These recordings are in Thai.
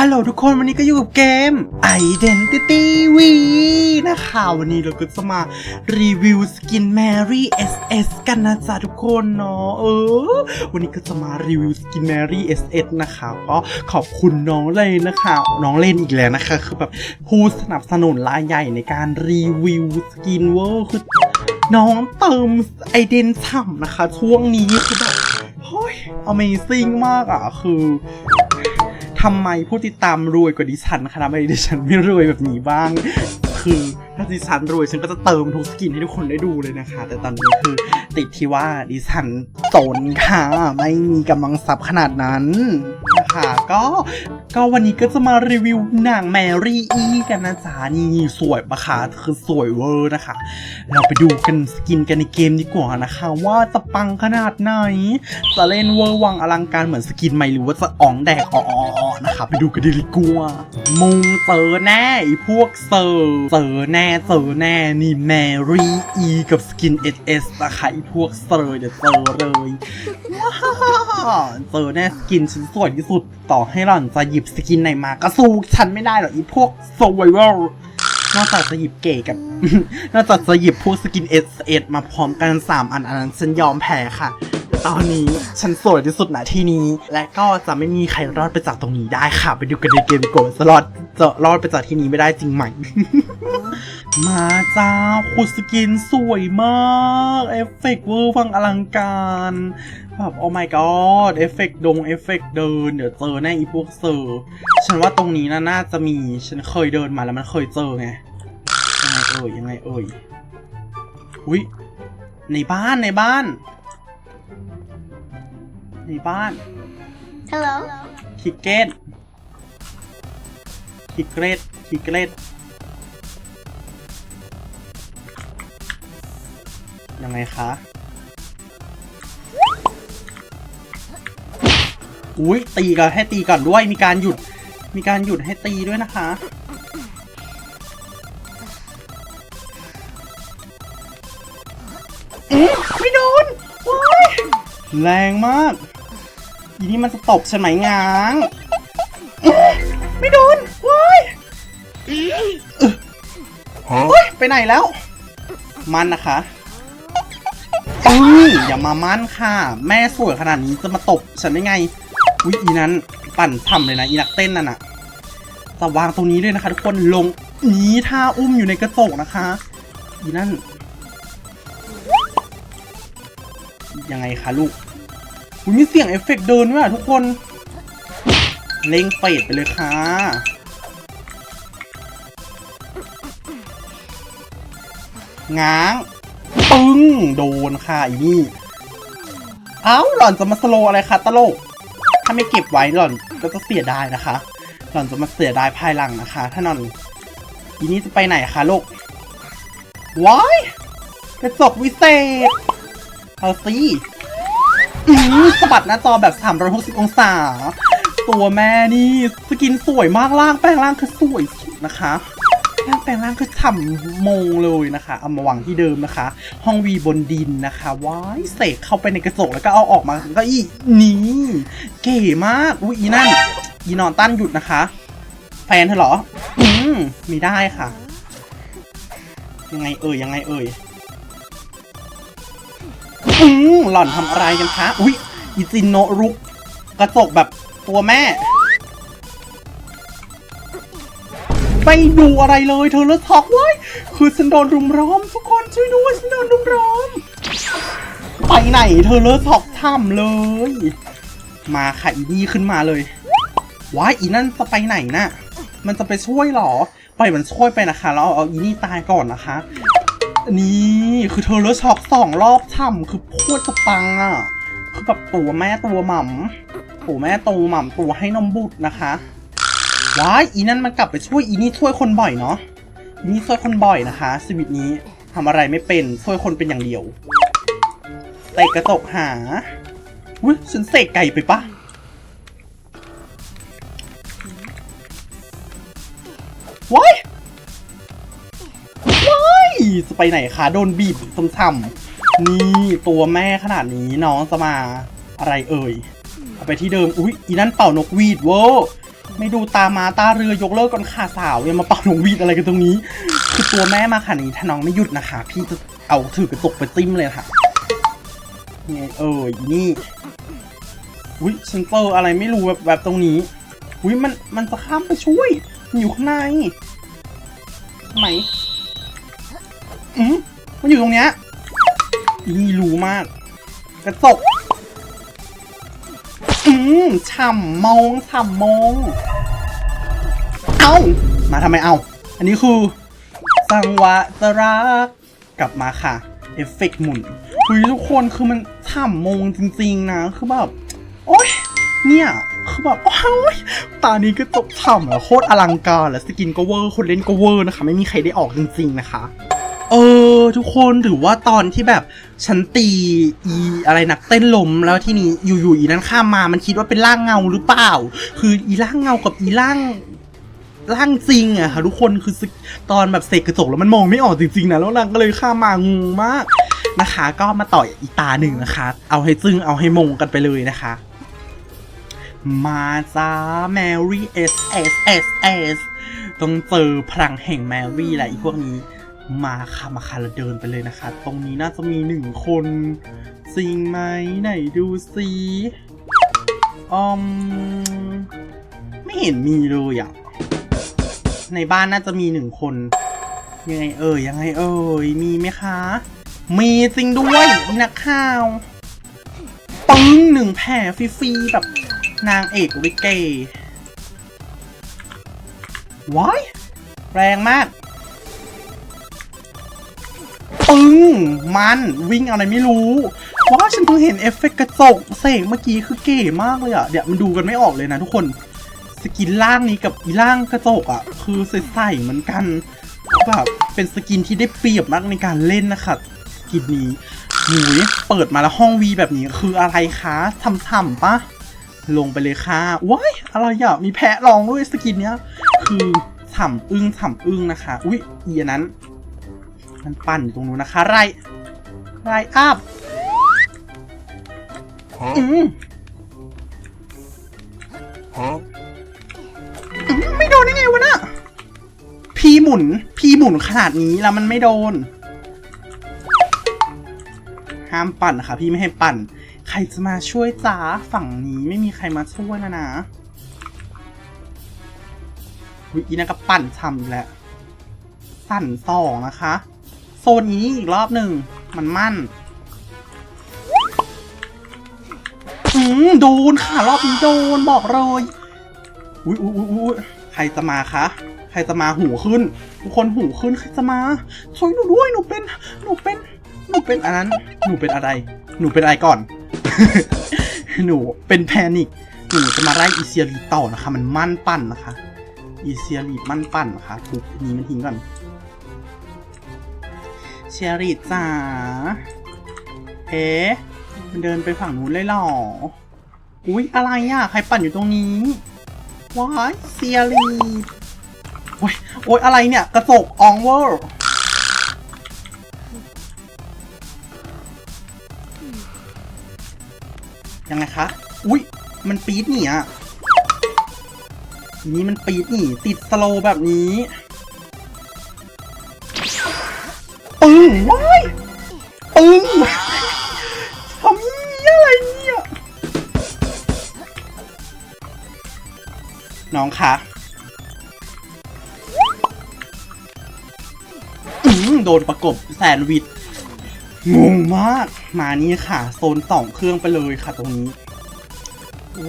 ฮัลโหลทุกคนวันนี้ก็อยู่กับเกม Identity V นะคะวันนี้เราก็จะมารีวิวสกิน Mary SS กันนะจ๊ะทุกคนเนาะเออ วันนี้ก็จะมารีวิวสกิน Mary SS นะคะก็ขอบคุณน้องเลยนะคะ น้องเล่นอีกแล้วนะคะ คือแบบผู้สนับสนุนรายใหญ่ในการรีวิวสกินเวอร์คือน้องเติมไอเดนฉ่ำนะคะ ช่วงนี้คือแบบเฮ้ย Amazing มากอะ คือ ทำไมผู้ติดตามรวยกว่าดิฉันคะทำไมดิฉันไม่รวยแบบนี้บ้าง คือถ้าดิฉันรวยฉันก็จะเติมทุกสกินให้ทุกคนได้ดูเลยนะคะ แต่ตอนนี้คือติดที่ว่าดิฉันสนค่ะไม่มีกำลังทรัพย์ขนาดนั้น นะคะ ก็ก็วันนี้ก็จะมารีวิวนางแมรี่อีกันนะจ๊ะนี่สวยปะคะคือสวยเวอร์นะคะ เราไปดูกันสกินกันในเกมดีกว่านะคะ ว่าจะปังขนาดไหนจะเล่นเวอร์วังอลังการเหมือนสกินไหมหรือว่าจะอ่องแดกอ่อๆนะคะ ไปดูกันดีกว่ามุงเจอแน่พวกเซอร์เจอแน่เจอแน่นี่แมรี่อีกับสกิน SS นะคะไอพวกเซอร์เดี๋ยวเจอเลยว้าวเจอแน่สกินฉันสวยที่สุดต่อให้หล่อนจะหยิบสกินไหนมา ก็สู้ฉันไม่ได้หรอกอีพวกโซเวอร์นอกจากจะหยิบเก๋กับ นอกจากจะหยิบพวกสกิน S S มาพร้อมกันสามอันอันนั้นฉันยอมแพ้ค่ะ ตอนนี้ ฉันสวยที่สุดนะที่นี้ และก็จะไม่มีใครรอดไปจากตรงนี้ได้ค่ะ ไปดูกันในเกมดีกว่อนจะรอดจะรอดไปจากที่นี้ไม่ได้จริงไหม มาจ้าคุณสกินสวยมาก เอฟเฟกต์เวอร์ฟังอลังการแบบโอ้ my god เอฟเฟกต์ดงเอฟเฟกต์เดิน เดี๋ยวเจอแน่อีพวกเซอร์ฉันว่าตรงนี้นะน่าจะมี ฉันเคยเดินมาแล้วมันเคยเจอไง ยังไงเอ่ยยังไงเอ่ยอุ้ยในบ้านในบ้าน ในบ้าน Hello. คิกเกตคิกเกตคิกเกตยังไงคะ อุ้ยตีก่อนให้ตีก่อนด้วย มีการหยุด มีการหยุดให้ตีด้วยนะคะ เอ๊ะไม่โดนว้ายแรงมาก อีนี่มันจะตบฉันไหมงางเอ๊ะไม่โดนว้ายเฮ้ยไปไหนแล้ว มันนะคะปึ้งอย่ามามั่นค่ะ แม่สวยขนาดนี้จะมาตบฉันได้ไง อุ๊ยอีนั้นปั่นทำเลยนะ อีนักเต้นนั่นอะจะวางตรงนี้เลยนะคะ ทุกคนลงนี้ท่าอุ้มอยู่ในกระจกนะคะ อีนั่นยังไงคะลูก อุ๊ยมีเสียงเอฟเฟกต์เดินวยอะทุกคน เล่งเฟดไปเลยค่ะ ง้าง ปึ้ง โดนค่ะอีนี่ เอ้า หล่อนจะมาสโลอะไรคะตลก ถ้าไม่เก็บไว้หล่อนก็จะเสียดายนะคะ หล่อนจะมาเสียดายภายหลังนะคะ ถ้าหล่อนอีนี่จะไปไหนคะลูกว้ายกระจกวิเศษ เอาสิ อืมสะบัดหน้าจอแบบ 360 องศา ตัวแม่นี่สกินสวยมากล่างแปลงร่างคือสวยสุดนะคะแปลงแปลงร่างคือฉ่ำโมงเลยนะคะ เอามาวางที่เดิมนะคะ ห้องวีบนดินนะคะว้ายเสกเข้าไปในกระจกแล้วก็เอาออกมาก็อีนี่เก๋มาก อุ้ยอีนั่น อีนอนตั้นหยุดนะคะ แฟนเธอเหรอ อืมไม่ได้ค่ะ ยังไงเอ่ยยังไงเอ่ย อืมหล่อนทำอะไรกันคะ อุ๊ยอิจินโนรุกกระจกแบบตัวแม่ ไม่ดูอะไรเลยเธอเลิกท็อกไว้ย คือฉันโดนรุมล้อม ทุกคนช่วยด้วยฉันโดนรุมล้อม ไปไหนเธอเลิกท็อกทำเลย มาค่ะอีนี่ขึ้นมาเลยว้ายอีนั่นจะไปไหนน่ะมันจะไปช่วยหรอ ไปมันช่วยไปนะคะ แล้วเอาอีนี่ตายก่อนนะคะ นี่คือเธอเลอช็อกสองรอบช่ำคือโคตรจะปังอะ คือแบบตัวแม่ตัวหม่ำตัวแม่ตัวหม่ำตัวให้นมบุตรนะคะว้ายอีนั่นมันกลับไปช่วยอีนี่ช่วยคนบ่อยเนาะอีนี่ช่วยคนบ่อยนะคะชีวิตนี้ทำอะไรไม่เป็นช่วยคนเป็นอย่างเดียวเตะกระจกหาอุ้ยฉันเสกไก่ไปปะว้าย จะไปไหนคะโดนบีบซ้ำๆนี่ตัวแม่ขนาดนี้น้องจะมาอะไรเอ่ยเอาไปที่เดิมอุ๊ยอีนั่นเป่านกวีดเวอร์ไม่ดูตามาตาเรือยกเลิกก่อนค่ะสาวอย่ามาเป่านงวีดอะไรกันตรงนี้ คือตัวแม่มาค่ะนี้ถ้าน้องไม่หยุดนะคะ พี่จะเอาถือกระตกไปติ้มเลยค่ะไงเอออีนี่อุ้ยฉันเจออะไรไม่รู้แบบแบบตรงนี้อุ้ยมันมันจะข้ามไปช่วยมันอยู่ข้างในทำไม อืมมันอยู่ตรงเนี้ยอีนี่รู้มาก กระจกอืมฉ่ำมองฉ่ำมอง เอามาทำไมเอา อันนี้คือสังวะตรักกลับมาค่ะ เอฟเฟกต์หมุนเฮ้ยทุกคนคือมันฉ่ำมงจริงๆนะ คือแบบ โอ๊ย เนี่ยคือแบบโอ้ยตานี้ก็ตกฉ่ำอะโคตรอลังการและสกินก็เวอร์ คนเล่นก็เวอร์นะคะ ไม่มีใครได้ออกจริงๆนะคะ เออ ทุกคนหรือว่าตอนที่แบบฉันตีอีอะไรนักเต้นลมแล้วที่นี่อยู่ๆอีนั้นข้ามมามันคิดว่าเป็นร่างเงาหรือเปล่า คืออีร่างเงากับอีร่างร่างจริงอะค่ะทุกคนคือสึกตอนแบบเสกกระจกแล้วมันมองไม่ออกจริงๆนะแล้วนางก็เลยข้ามมางงมากนะคะ ก็มาต่อยอีตาหนึ่งนะคะ เอาให้จึ้งเอาให้มงกันไปเลยนะคะ มาจ้าแมรี่ S S S S ต้องเจอพลังแห่งแมรี่แหละอีพวกนี้ มาค่ะมาค่ะเราเดินไปเลยนะคะ ตรงนี้น่าจะมีหนึ่งคนจริงไหมไหนดูสิอืมไม่เห็นมีเลยอะในบ้านน่าจะมีหนึ่งคน ยังไงเอ่ยยังไงเอ่ยมีไหมคะ มีจริงด้วยอีนักข่าวปึ้งหนึ่งแผ่ฟรีๆแบบนางเอกลิเกว้ายแรงมาก ปึ้ง มันวิ่งอะไรไม่รู้ว้าฉันเพิ่งเห็นเอฟเฟกต์กระจกเสกเมื่อกี้คือเก๋มากเลยอะเดี๋ยวมันดูกันไม่ออกเลยนะทุกคน สกินล่างนี้กับอีล่างกระจกอะคือใสๆเหมือนกันแบบเป็นสกินที่ได้เปรียบมากในการเล่นนะคะสกินนี้หูยเปิดมาแล้วห้องวีแบบนี้คืออะไรคะทำๆปะลงไปเลยค่ะว้ายอะไรอะมีแพะรองด้วยสกินเนี้ย คือฉ่ำอึ้งฉ่ำอึ้งนะคะ อุ๊ยอีอันนั้น มันปั่นอยู่ตรงนู้นนะคะ ไรไรอัพ Huh? อืม Huh? อืมไม่โดนได้ไงวะน่ะพีหมุน พีหมุนขนาดนี้แล้วมันไม่โดน ห้ามปั่นนะคะพี่ไม่ให้ปั่น ใครจะมาช่วยจ้าฝั่งนี้ไม่มีใครมาช่วยนะนะวิอีนั่นก็ปั่นช่ำอีกแล้ว สั่นสองนะคะโซนนี้อีกรอบหนึ่ง มันมั่น อืมโดนค่ะ รอบนี้โดนบอกเลย อุ้ยอุ้ยอุ้ยใครจะมาคะ ใครจะมาหูขึ้น ทุกคนหูขึ้นใครจะมาช่วยหนูด้วยหนูเป็น หนูเป็น หนูเป็นอันนั้น หนูเป็นอะไร หนูเป็นอะไรก่อน หนูเป็นแพนิคหนูจะมาไล่อีเซียรีต่อนะคะ มันมั่นปั่นนะคะ อีเซียรีมั่นปั่นนะคะทุกนี้มันทิ้งก่อน เชียรีจ๋าเอ๊ะมันเดินไปฝั่งนู้นเลยหรอ อุ๊ย อะไรอะ ใครปั่นอยู่ตรงนี้ ว้ายเซียรีโอ้ยโอ้ยอะไรเนี่ย กระจกอองเวอร์ยังไงคะ อุ๊ย มันปี๊ดหนีอะนี้มันปี๊ดหนีติดสโลแบบนี้ ปึ้งว้ายปึ้งทำนี้อะไรเนี่ย น้องคะอืมโดนประกบแซนด์วิชงงมาก มานี่ค่ะ โซนสองเครื่องไปเลยค่ะตรงนี้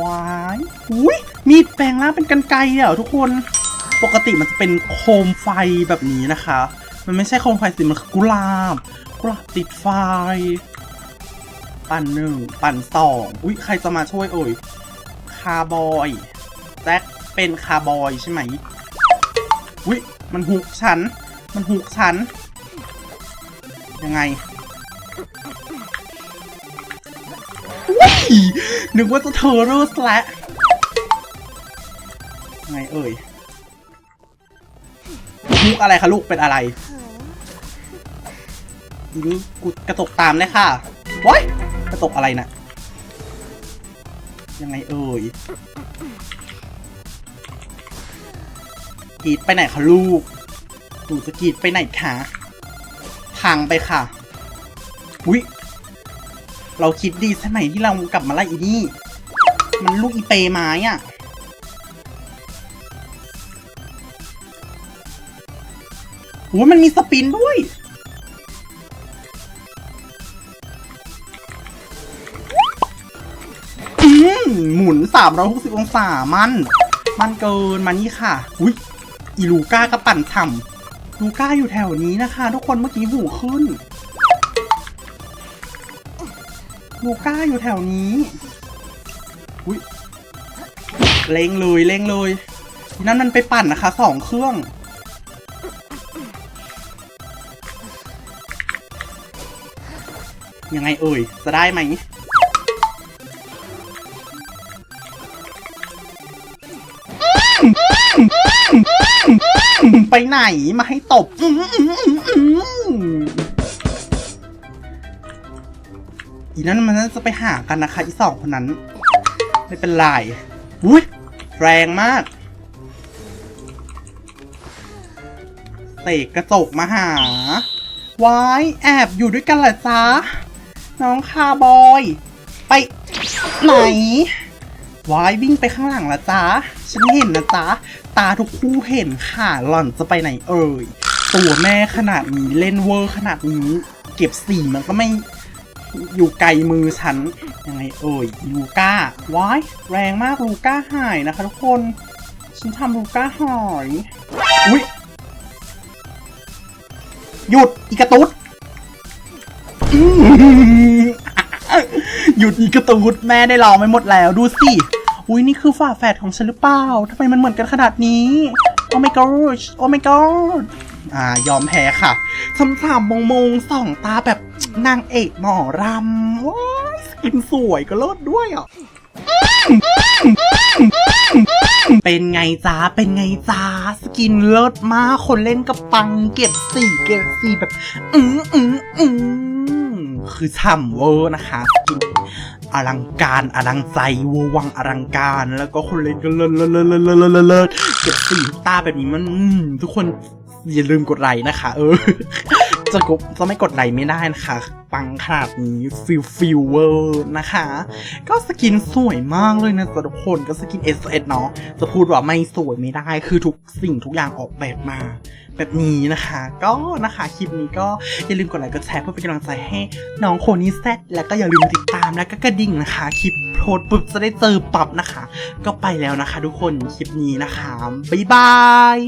ว้ายอุ้ยมีดแปลงร่างเป็นกันไกรอะทุกคน ปกติมันจะเป็นโคมไฟแบบนี้นะคะ มันไม่ใช่โคมไฟสิมันคือกุหลาบกุหลาบติดไฟ ปั่นหนึ่งปั่นสองอุ้ยใครจะมาช่วยเอ่ยคาร์บอยแจ็คเป็นคาร์บอยใช่ไหมอุ้ยมันหุกฉัน มันหุกฉัน ยังไงว้ยนึกว่าจะเทอร์เรอร์สละยังไงเอ่ย มุกอะไรคะลูกเป็นอะไรทีนี้กูกระตกตามเลยค่ะว้ายกระตกอะไรนะ่ะ ยังไงเอ่ยกรีดไปไหนคะลูกหนูจะกรีดไปไหนคะพังไปค่ะอุ๊ยเราคิดดีใช่ไหมที่เรากลับมาไล่อีนี่ มันลูกอีเปไม้อะ อ้มันมีสปินด้วย อืมหมุน 360 องศา มัน มันเกินมานี่ค่ะ อุ๊ยอีลูก้ากระปั่นฉ่ำลูก้าอยู่แถวนี้นะคะ ทุกคนเมื่อกี้หูขึ้น ลูก้าอยู่แถวนี้ อุ๊ยเล็งเลยเล็งเลย นั้นมันไปปั่นนะคะสองเครื่อง ยังไงเอ่ย จะได้ไหม ไปไหนมาให้ตบ อีนั้นมันน่าจะไปหากันนะคะ อีสองคนนั้น ไม่เป็นไรอุ้ยแรงมากเตกกระจกมาหา วาย แอบอยู่ด้วยกันเหรอจ๊ะ น้องคาบอย ไปไหนวายวิ่งไปข้างหลังละจ๊ะฉันเห็นนะจ๊ะตาทุกคู่เห็นค่ะหล่อนจะไปไหนเอ่ยตัวแม่ขนาดนี้เล่นเวอร์ขนาดนี้ เก็บสีมันก็ไม่อยู่ไกลมือฉันยังไงเอ่ยลูก้าวายแรงมากลูก้าหายนะคะทุกคน ฉันทำลูก้าหายอุ๊ยหยุดอีกระตุ๊ด หยุดอีกระตูดแม่ได้รอไม่หมดแล้วดูสิ อุ้ยนี่คือฝาแฝดของฉันหรือเปล่าทำไมมันเหมือนกันขนาดนี้ โอ้ my god โอ้ my god อ่ายอมแพ้ค่ะสำสามมงมงสองตาแบบนางเอกหมอรำว้ายสกินสวยก็เลิศด้วยอะเป็นไงจ้าเป็นไงจ้าสกินเลิศมากคนเล่นก็ปังเก็บสีเก็บสีแบบ อืมอืมอื คือช่ำเวอร์นะคะกินอลังการอลังใจเวอร์วังอลังการ แล้วก็คนเล่นก็เลิศเลิศเลิศเลิศเลิศเก็บสีตาแบบนี้มันทุกคนอย่าลืมกดไลค์นะคะ เออ จะกดจะไม่กดไลค์ไม่ได้นะคะ ปังขนาดนี้ฟิลฟิลเวอร์นะคะ ก็สกินสวยมากเลยนะทุกคนก็สกิน S S เนาะจะพูดว่าไม่สวยไม่ได้ คือทุกสิ่งทุกอย่างออกแบบมา แบบนี้นะคะ ก็นะคะคลิปนี้ก็อย่าลืมกดไลค์กดแชร์เพื่อเป็นกำลังใจให้น้องโคนี่แซดแล้วก็อย่าลืมติดตามแล้วก็กระดิ่งนะคะ คลิปโพสปุ๊บจะได้เจอปรับนะคะ ก็ไปแล้วนะคะ ทุกคนคลิปนี้นะคะบ๊ายบาย